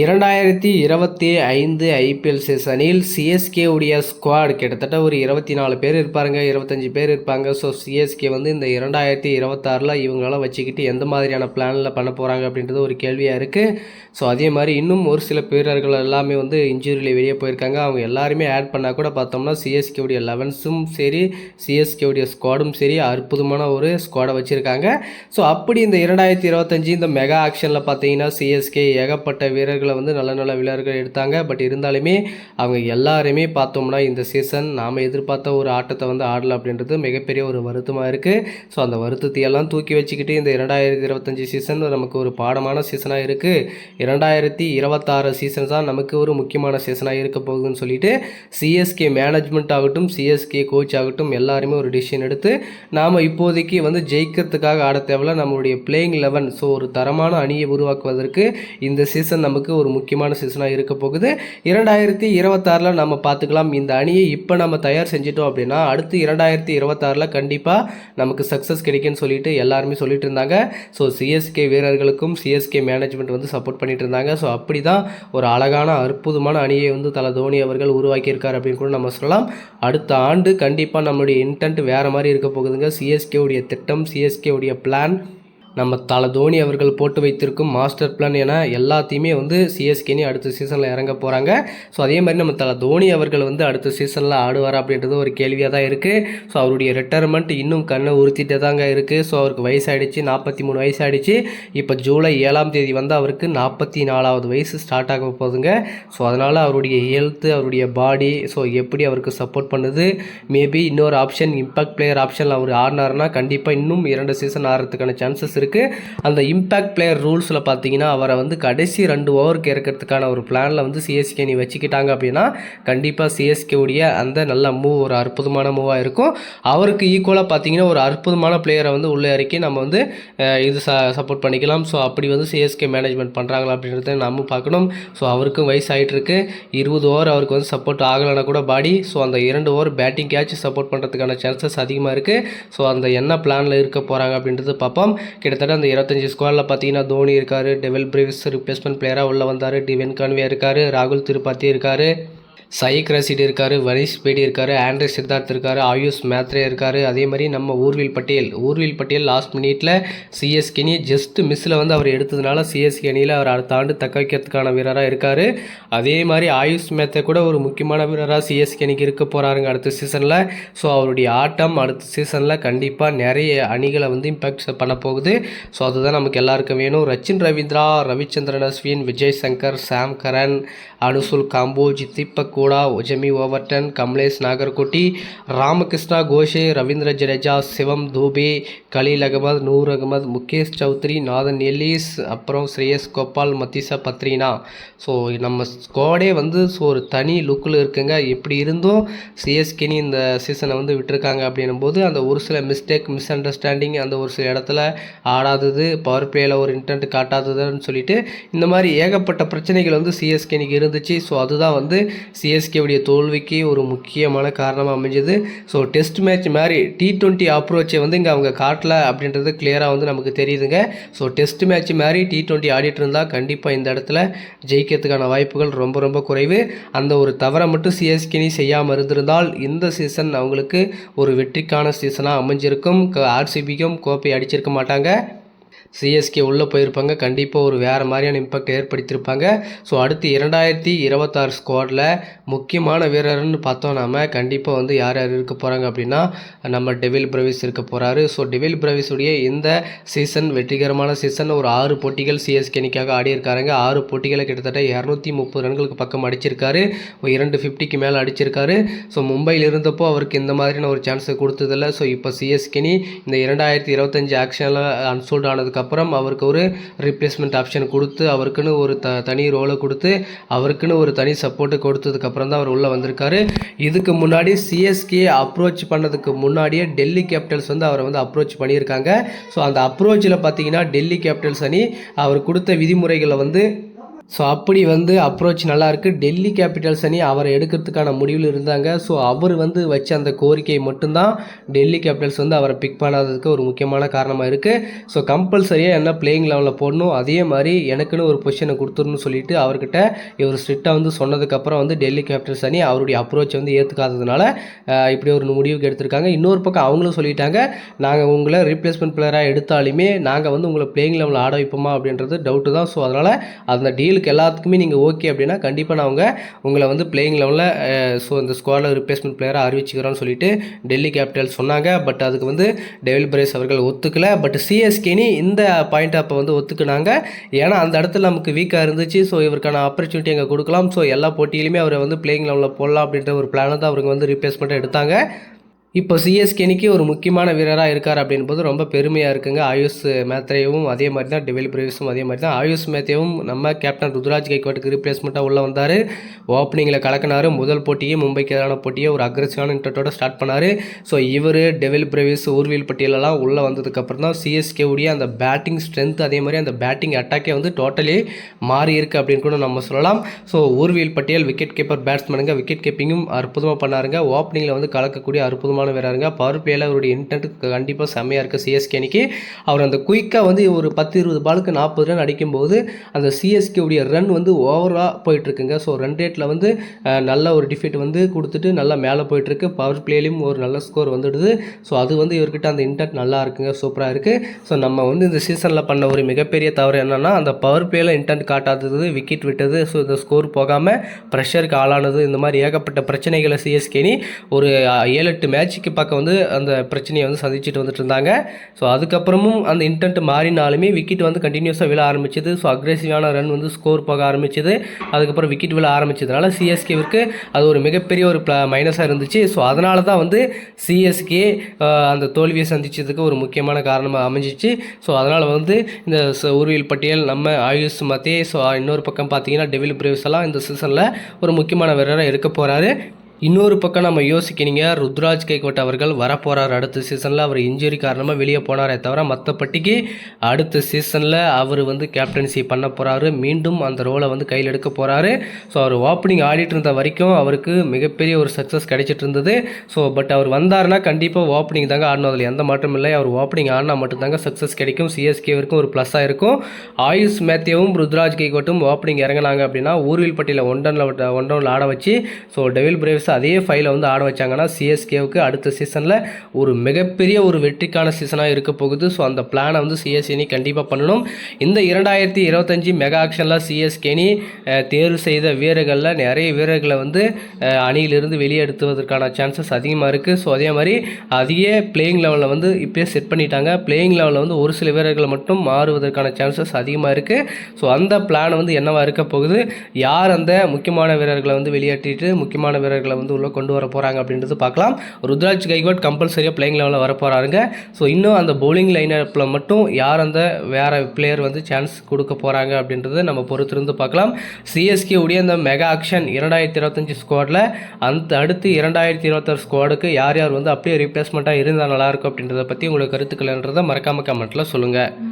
இரண்டாயிரத்தி இருபத்தி ஐந்து ஐபிஎல் சீசனில் சிஎஸ்கே உடைய ஸ்குவாட் கிட்டத்தட்ட ஒரு இருபத்தி நாலு பேர் இருப்பாருங்க இருபத்தஞ்சி பேர் இருப்பாங்க. ஸோ சிஎஸ்கே வந்து இந்த இரண்டாயிரத்தி இருபத்தாறில் இவங்களெல்லாம் வச்சுக்கிட்டு எந்த மாதிரியான பிளானில் பண்ண போகிறாங்க அப்படின்றது ஒரு கேள்வியாக இருக்குது ஸோ அதே மாதிரி இன்னும் ஒரு சில வீரர்கள் எல்லாமே வந்து இன்ஜுரியில் வெளியே போயிருக்காங்க. அவங்க எல்லாருமே ஆட் பண்ணால் கூட பார்த்தோம்னா சிஎஸ்கே உடைய லெவன்ஸும் சரி சிஎஸ்கே உடைய ஸ்குவாடும் சரி அற்புதமான ஒரு ஸ்குவாடை வச்சுருக்காங்க. ஸோ அப்படி இந்த இரண்டாயிரத்தி இருபத்தஞ்சி இந்த மெகா ஆக்ஷனில் பார்த்தீங்கன்னா சிஎஸ்கே ஏகப்பட்ட வீரர்கள் வந்து நல்ல நல்ல வீரர்கள் எடுத்தாங்க. பட் இருந்தாலுமே அவங்க எல்லாருமே பார்த்தோம்னா இந்த சீசன் நாம் எதிர்பார்த்த ஒரு ஆட்டத்தை வந்து ஆடல அப்படின்றது மிகப்பெரிய ஒரு வருத்தமாக இருக்குது ஸோ அந்த வருத்தத்தை எல்லாம் தூக்கி வச்சுக்கிட்டு இந்த இரண்டாயிரத்தி இருபத்தஞ்சி சீசன் நமக்கு ஒரு பாடமான சீசனாக இருக்குது இரண்டாயிரத்தி இருபத்தாறு சீசன் தான் நமக்கு ஒரு முக்கியமான சீசனாக இருக்க போகுதுன்னு சொல்லிட்டு சிஎஸ்கே மேனேஜ்மெண்ட் ஆகட்டும் சிஎஸ்கே கோச் ஆகட்டும் எல்லாருமே ஒரு டிசிஷன் எடுத்து நாம் இப்போதைக்கு வந்து ஜெயிக்கிறதுக்காக ஆட தேவையில்ல. நம்மளுடைய பிளேயிங் லெவன் ஸோ ஒரு தரமான அணியை உருவாக்குவதற்கு இந்த சீசன் நமக்கு ஒரு முக்கியமான சீசனாக இருக்க போகுது. இரண்டாயிரத்தி இருபத்தாறில் நம்ம பார்த்துக்கலாம். இந்த அணியை இப்போ நம்ம தயார் செஞ்சிட்டோம் அப்படின்னா அடுத்து இரண்டாயிரத்தி இருபத்தாறில் கண்டிப்பாக நமக்கு சக்ஸஸ் கிடைக்குன்னு சொல்லிட்டு எல்லாருமே சொல்லிட்டு இருந்தாங்க. ஸோ சிஎஸ்கே வீரர்களுக்கும் சிஎஸ்கே மேனேஜ்மெண்ட் வந்து சப்போர்ட் பண்ணிட்டு இருந்தாங்க. ஸோ அப்படி தான் ஒரு அழகான அற்புதமான அணியை வந்து தல தோனி அவர்கள் உருவாக்கியிருக்கார் அப்படின்னு கூட நம்ம சொல்லலாம். அடுத்த ஆண்டு கண்டிப்பாக நம்மளுடைய இன்டென்ட் வேறு மாதிரி இருக்க போகுதுங்க. சிஎஸ்கே உடைய திட்டம் சிஎஸ்கே உடைய பிளான் நம்ம தலை தோனி அவர்கள் போட்டு வைத்திருக்கும் மாஸ்டர் பிளான் என எல்லாத்தையுமே வந்து சிஎஸ்கேனி அடுத்த சீசனில் இறங்க போகிறாங்க ஸோ அதே மாதிரி நம்ம தல தோனி அவர்கள் வந்து அடுத்த சீசனில் ஆடுவார் அப்படின்றது ஒரு கேள்வியாக தான் இருக்குது ஸோ அவருடைய ரிட்டையர்மெண்ட் இன்னும் கண்ணை உறுத்திட்டே தாங்க இருக்குது ஸோ அவருக்கு வயசாயிடுச்சு நாற்பத்தி மூணு வயசாகிடுச்சு இப்போ ஜூலை ஏழாம் தேதி வந்து அவருக்கு நாற்பத்தி நாலாவது வயசு ஸ்டார்ட் ஆக போகுதுங்க. ஸோ அதனால் அவருடைய ஹெல்த்து அவருடைய பாடி ஸோ எப்படி அவருக்கு சப்போர்ட் பண்ணுது? மேபி இன்னொரு ஆப்ஷன் இம்பாக்ட் பிளேயர் ஆப்ஷனில் அவர் ஆடினார்னா கண்டிப்பாக இன்னும் இரண்டு சீசன் ஆடுறதுக்கான சான்சஸ் இருக்குது அந்த இம்பாக்ட் பிளேயர் ரூல்ஸில் பார்த்தீங்கன்னா அவரை வந்து கடைசி ரெண்டு ஓவருக்கு இறக்கிறதுக்கான ஒரு பிளானில் வந்து சிஎஸ்கே நீ வச்சுக்கிட்டாங்க அப்படின்னா கண்டிப்பாக சிஎஸ்கே உடைய அந்த நல்ல மூவ் ஒரு அற்புதமான மூவாக இருக்கும். அவருக்கு ஈக்குவலாக பார்த்தீங்கன்னா ஒரு அற்புதமான பிளேயரை வந்து உள்ளே இறக்கி நம்ம வந்து இது ச சப்போர்ட் பண்ணிக்கலாம். ஸோ அப்படி வந்து சிஎஸ்கே மேனேஜ்மெண்ட் பண்ணுறாங்களா அப்படின்றத நம்ம பார்க்கணும். ஸோ அவருக்கும் வயசாகிட்டுருக்கு இருபது ஓவர் அவருக்கு வந்து சப்போர்ட் ஆகலைன்னா கூட பாடி ஸோ அந்த இரண்டு ஓவர் பேட்டிங் கேட்ச் சப்போர்ட் பண்ணுறதுக்கான சான்சஸ் அதிகமாக இருக்குது ஸோ அந்த என்ன பிளானில் இருக்க போகிறாங்க அப்படின்றது பார்ப்போம். கிட்டத்தட்ட அந்த இருபத்தஞ்சி ஸ்குவாடில் பார்த்தீங்கன்னா தோனி இருக்கார் டெவல் பிரேவிஸ் ரிப்ளேஸ்மெண்ட் பிளேயராக உள்ளே வந்தார் டிவென் கான்வே இருக்கார் ராகுல் திருப்பாத்தி இருக்கார். சயிக் ரசிட் இருக்கார் வரிஷ் பேடி இருக்கார் ஆண்ட்ரே சித்தார்த் இருக்கார் ஆயுஷ் மேத்ரே இருக்கார். அதே மாதிரி நம்ம ஊர்வில் பட்டேல். ஊர்வில் பட்டேல் லாஸ்ட் மினிட்ல சிஎஸ்கேனி ஜஸ்ட் மிஸ்ஸில் வந்து அவர் எடுத்ததுனால சிஎஸ்கே அணியில் அவர் அடுத்த ஆண்டு தக்க வைக்கிறதுக்கான வீரராக இருக்கார். அதே மாதிரி ஆயுஷ் மேத்ரே கூட ஒரு முக்கியமான வீரராக சிஎஸ்கே அணிக்கு இருக்க போகிறாருங்க அடுத்த சீசனில் ஸோ அவருடைய ஆட்டம் அடுத்த சீசனில் கண்டிப்பாக நிறைய அணிகளை வந்து இம்பேக்ட் பண்ண போகுது. ஸோ அதுதான் நமக்கு எல்லாருக்கும் வேணும். Rachin Ravindra Ravichandran Ashwin Vijay Shankar Sam Curran Anshul Kamboj Deepak Hooda Jamie Overton Kamlesh Nagarkoti Ramakrishna Ghosh Ravindra Jadeja Shivam Dube Khaleel Ahmed Noor Ahmad Mukesh Choudhary Nathan Ellis அப்புறம் Shreyas Gopal Matheesha Pathirana so நம்ம ஸ்குவாடே வந்து so ஒரு தனி லுக்கில் இருக்குங்க. எப்படி இருந்தும் சிஎஸ்கேனி இந்த சீசனை வந்து விட்டுருக்காங்க அப்படின்னும் போது அந்த ஒரு சில மிஸ்டேக் மிஸ் அண்டர்ஸ்டாண்டிங் அந்த ஒரு சில இடத்துல ஆடாதது பவர் பிளேயில் ஒரு இன்டென்ட் காட்டாததுன்னு சொல்லிட்டு இந்த மாதிரி ஏகப்பட்ட பிரச்சனைகள் வந்து சிஎஸ்கேனிக்கு இருந்துச்சு. ஸோ அதுதான் வந்து சிஎஸ்கேவுடைய தோல்விக்கு ஒரு முக்கியமான காரணமாக அமைஞ்சது. ஸோ டெஸ்ட் மேட்ச் மாதிரி டி ட்வெண்ட்டி அப்ரோச்சை வந்து இங்கே அவங்க காட்டல அப்படின்றது கிளியராக வந்து நமக்கு தெரியுதுங்க. ஸோ டெஸ்ட் மேட்ச் மாதிரி டி டுவெண்ட்டி ஆடிட்டு இருந்தால் கண்டிப்பாக இந்த இடத்துல ஜெயிக்கிறதுக்கான வாய்ப்புகள் ரொம்ப ரொம்ப குறைவு. அந்த ஒரு தவறை மட்டும் சிஎஸ்கேனி செய்யாமல் இருந்திருந்தால் இந்த சீசன் அவங்களுக்கு ஒரு வெற்றிக்கான சீசனாக அமைஞ்சிருக்கும். ஆர்சிபிக்கும் கோப்பை அடிச்சிருக்க மாட்டாங்க. சிஎஸ்கே உள்ளே போயிருப்பாங்க. கண்டிப்பாக ஒரு வேறு மாதிரியான இம்பாக்ட் ஏற்படுத்தியிருப்பாங்க. ஸோ அடுத்து இரண்டாயிரத்தி இருபத்தாறு ஸ்குவாடில் முக்கியமான வீரர்னு பார்த்தோம் நாம. கண்டிப்பாக வந்து யார் யார் இருக்க போகிறாங்க அப்படின்னா நம்ம டெவில் பிரவிஸ் இருக்க போகிறாரு ஸோ டெவில் பிரவிஸுடைய இந்த சீசன் வெற்றிகரமான சீசன் ஒரு ஆறு போட்டிகள் சிஎஸ்கேனிக்காக அணிக்காக ஆடியிருக்காருங்க. ஆறு போட்டிகளை கிட்டத்தட்ட இரநூத்தி முப்பது ரன்களுக்கு பக்கம் அடிச்சிருக்காரு. இரண்டு ஃபிஃப்டிக்கு மேலே அடிச்சிருக்காரு. ஸோ மும்பையில் இருந்தப்போ அவருக்கு இந்த மாதிரியான ஒரு சான்ஸை கொடுத்ததில்ல. ஸோ இப்போ சிஎஸ்கேனி இந்த இரண்டாயிரத்தி இருபத்தஞ்சு ஆக்ஷனில் அன்சோல்ட் அதுக்கப்புறம் அவருக்கு ஒரு ரீப்ளேஸ்மெண்ட் ஆப்ஷன் கொடுத்து அவருக்குன்னு ஒரு த தனி ரோலை கொடுத்து அவருக்குன்னு ஒரு தனி சப்போர்ட்டு கொடுத்ததுக்கப்புறம் தான் அவர் உள்ளே வந்திருக்காரு. இதுக்கு முன்னாடி சிஎஸ்கே அப்ரோச் பண்ணதுக்கு முன்னாடியே டெல்லி கேபிட்டல்ஸ் வந்து அவரை வந்து அப்ரோச் பண்ணியிருக்காங்க. ஸோ அந்த அப்ரோச்சில் பார்த்தீங்கன்னா டெல்லி கேபிட்டல்ஸ் அணி அவர் கொடுத்த விதிமுறைகளை வந்து ஸோ அப்படி வந்து அப்ரோச் நல்லாயிருக்கு. டெல்லி கேபிட்டல்ஸ் அணி அவரை எடுக்கிறதுக்கான முடிவில் இருந்தாங்க. ஸோ அவர் வந்து வச்ச அந்த கோரிக்கை மட்டும்தான் டெல்லி கேபிட்டல்ஸ் வந்து அவரை பிக் பண்ணாததுக்கு ஒரு முக்கியமான காரணமாக இருக்குது ஸோ கம்பல்சரியாக என்ன பிளேயிங் லெவலில் போடணும்? அதே மாதிரி எனக்குன்னு ஒரு பொசிஷனை கொடுத்துருன்னு சொல்லிட்டு அவர்கிட்ட இவர் ஸ்ட்ரிக்டாக வந்து சொன்னதுக்கப்புறம் வந்து டெல்லி கேபிட்டல்ஸ் அணி அவருடைய அப்ரோச் வந்து ஏற்றுக்காததுனால இப்படி ஒரு முடிவுக்கு எடுத்திருக்காங்க. இன்னொரு பக்கம் அவங்களும் சொல்லிட்டாங்க நாங்கள் உங்களை ரீப்ளேஸ்மெண்ட் பிளேயராக எடுத்தாலுமே நாங்கள் வந்து உங்களை பிளேயிங் லெவலில் ஆட வைப்போமா? அப்படின்றது டவுட்டு தான். ஸோ அதனால் அந்த டீலுக்கு எல்லாத்துக்குமே நீங்கள் ஓகே அப்படின்னா கண்டிப்பாக நான் அவங்க உங்களை வந்து பிளேயிங் லெவலில் ஸோ இந்த ஸ்குவாடில் ரிப்ளேஸ்மெண்ட் பிளேயராக அறிவிச்சுக்கிறோன்னு சொல்லிட்டு டெல்லி கேபிட்டல் சொன்னாங்க. பட் அதுக்கு வந்து டெவில் பிரேஸ் அவர்கள் ஒத்துக்கல. பட் சிஎஸ்கேனி இந்த பாயிண்ட் அப்போ வந்து ஒத்துக்குனாங்க. ஏன்னா அந்த இடத்துல நமக்கு வீக்காக இருந்துச்சு. ஸோ இவருக்கான ஆப்பர்ச்சுனிட்டி அங்கே கொடுக்கலாம். ஸோ எல்லா போட்டியிலுமே அவரை வந்து பிளேயிங் லெவலில் போடலாம் அப்படின்ற ஒரு பிளானை தான் அவங்க வந்து ரீப்ளேஸ்மெண்ட்டை எடுத்தாங்க. இப்போ சிஎஸ்கேனிக்கு ஒரு முக்கியமான வீரராக இருக்கார் அப்படின்போது ரொம்ப பெருமையாக இருக்குங்க. ஆயுஷ் மேத்ரேவும் அதே மாதிரி தான் டெவில் பிரேவிஸும் அதே மாதிரி தான். ஆயுஷ் மேத்ரேவும் நம்ம கேப்டன் ருத்ராஜ் கைக்வாட்டுக்கு ரீப்ளேஸ்மெண்ட்டாக உள்ளே வந்தார். ஓப்பனிங்கில் கலக்கினார். முதல் போட்டியே மும்பைக்கு எதிரான போட்டியை ஒரு அக்ரெசிவான இன்டர்ட்டோட ஸ்டார்ட் பண்ணார். ஸோ இவர் டெவில் பிரேவிஸ் ஊர்வீல் பட்டியலெல்லாம் உள்ளே வந்ததுக்கப்புறம் தான் சிஎஸ்கே உடைய அந்த பேட்டிங் ஸ்ட்ரென்த் அதே மாதிரி அந்த பேட்டிங் அட்டாக்கே வந்து டோட்டலி மாறி இருக்குது அப்படின்னு கூட நம்ம சொல்லலாம். So Urvil Patel wicket keeper பேட்ஸ்மேனுங்க wicket கீப்பிங்கும் அற்புதமாக பண்ணாருங்க. ஓப்பனிங்கில் வந்து கலக்கக்கூடிய அற்புதமாக அற்புதமான வீரருங்க பவர் அவருடைய இன்டென்ட் கண்டிப்பாக செம்மையாக இருக்குது சிஎஸ்கே அன்னைக்கு. அவர் அந்த குயிக்காக வந்து ஒரு பத்து இருபது பாலுக்கு நாற்பது ரன் அடிக்கும்போது அந்த சிஎஸ்கேவுடைய ரன் வந்து ஓவராக போயிட்டுருக்குங்க. ஸோ ரன் ரேட்டில் வந்து நல்ல ஒரு டிஃபிட் வந்து கொடுத்துட்டு நல்லா மேலே போயிட்டுருக்கு. பவர் பிளேலையும் ஒரு நல்ல ஸ்கோர் வந்துடுது. ஸோ அது வந்து இவர்கிட்ட அந்த இன்டென்ட் நல்லா இருக்குங்க. சூப்பராக இருக்குது ஸோ நம்ம வந்து இந்த சீசனில் பண்ண ஒரு மிகப்பெரிய தவறு என்னென்னா அந்த பவர் பிளேயில் இன்டென்ட் காட்டாதது விக்கெட் விட்டது. ஸோ இந்த ஸ்கோர் போகாமல் ப்ரெஷருக்கு ஆளானது. இந்த மாதிரி ஏகப்பட்ட பிரச்சனைகளை சிஎஸ்கேனி ஒரு ஏழு எட்டு மேட்ச் மேட்சுக்கு பக்கம் வந்து அந்த பிரச்சனையை வந்து சந்திச்சுட்டு வந்துட்டு இருந்தாங்க. ஸோ அதுக்கப்புறமும் அந்த இன்டென்ட் மாறினாலுமே விக்கெட் வந்து கண்டினியூஸாக விழ ஆரம்பிச்சது. ஸோ அக்ரெசிவான ரன் வந்து ஸ்கோர் போக ஆரம்பிச்சது. அதுக்கப்புறம் விக்கெட் விழ ஆரம்பிச்சதுனால சிஎஸ்கேவிற்கு அது ஒரு மிகப்பெரிய ஒரு ப்ள மைனஸாக இருந்துச்சு. ஸோ அதனால தான் வந்து சிஎஸ்கே அந்த தோல்வியை சந்திச்சதுக்கு ஒரு முக்கியமான காரணமாக அமைஞ்சிச்சு. ஸோ அதனால் வந்து இந்த ச- பட்டியல் நம்ம ஆயுஷ் மத்தே ஸோ இன்னொரு பக்கம் பார்த்தீங்கன்னா டெவில் பிரேவ்ஸ் எல்லாம் இந்த சீசனில் ஒரு முக்கியமான வீரராக இருக்க போகிறாரு இன்னொரு பக்கம் நம்ம யோசிக்கிறீங்க ருத்ராஜ் கைகோட் அவர்கள் வரப்போகிறார் அடுத்த சீசனில் அவர் இன்ஜுரி காரணமாக வெளியே போனாரே தவிர மற்றபட்டிக்கு அடுத்த சீசனில் அவர் வந்து கேப்டன்சி பண்ண போகிறாரு மீண்டும் அந்த ரோலை வந்து கையில் எடுக்க போகிறாரு ஸோ அவர் ஓப்பனிங் ஆடிட்டு இருந்த வரைக்கும் அவருக்கு மிகப்பெரிய ஒரு சக்ஸஸ் கிடைச்சிட்டு இருந்தது. ஸோ பட் அவர் வந்தாருன்னா கண்டிப்பாக ஓப்பனிங் தாங்க ஆடணும். அதில் எந்த மாற்றமும் இல்லை. அவர் ஓப்பனிங் ஆடினா மட்டும்தாங்க சக்ஸஸ் கிடைக்கும். சிஎஸ்கேவிற்கும் ஒரு ப்ளஸ்ஸாக இருக்கும். ஆயுஷ் மேத்யவும் ருத்ராஜ் கைகோட்டும் ஓப்பனிங் இறங்கினாங்க அப்படின்னா ஊர்வில் பட்டியில் ஒன் டவுனில் ஒன் டவுனில் ஆட வச்சு ஸோ டெவில் பிரேவ்ஸ் அதே ஃபைலை வந்து ஆட வச்சாங்கன்னா சிஎஸ்கேவுக்கு அடுத்த சீசனில் ஒரு மிகப்பெரிய ஒரு வெற்றிக்கான சீசனாக இருக்க போகுது. ஸோ அந்த பிளானை வந்து சிஎஸ்கேனி கண்டிப்பாக பண்ணணும். இந்த இரண்டாயிரத்தி இருபத்தஞ்சி மெகா ஆக்ஷனில் சிஎஸ்கேனி தேர்வு செய்த வீரர்களில் நிறைய வீரர்களை வந்து அணியிலிருந்து வெளியெடுத்துவதற்கான சான்சஸ் அதிகமாக இருக்குது ஸோ அதே மாதிரி அதையே பிளேயிங் லெவலில் வந்து இப்போயே செட் பண்ணிட்டாங்க. பிளேயிங் லெவலில் வந்து ஒரு சில வீரர்கள் மட்டும் மாறுவதற்கான சான்சஸ் அதிகமாக இருக்குது ஸோ அந்த பிளான் வந்து என்னவாக இருக்க போகுது? யார் அந்த முக்கியமான வீரர்களை வந்து வெளியேற்றிட்டு முக்கியமான வீரர்களை வந்து உள்ளே கொண்டு வர போகிறாங்க அப்படின்றது பார்க்கலாம். ருத்ராஜ் கைக்வாட் கம்பல்சரியாக பிளேயிங் லெவலில் வர போகிறாருங்க ஸோ இன்னும் அந்த பவுலிங் லைனப்பில் மட்டும் யார் அந்த வேறு பிளேயர் வந்து சான்ஸ் கொடுக்க போகிறாங்க அப்படின்றத நம்ம பொறுத்திருந்து பார்க்கலாம். சிஎஸ்கே உடைய அந்த மெகா ஆக்ஷன் இரண்டாயிரத்தி இருபத்தஞ்சி ஸ்குவாடில் அந்த அடுத்து இரண்டாயிரத்தி இருபத்தாறு ஸ்குவாடுக்கு யார் யார் வந்து அப்படியே ரீப்ளேஸ்மெண்ட்டாக இருந்தால் நல்லாயிருக்கும் அப்படின்றத பற்றி உங்களுக்கு கருத்துக்கள்ன்றதை மறக்காமல் கமெண்ட்டில் சொல்லுங்கள்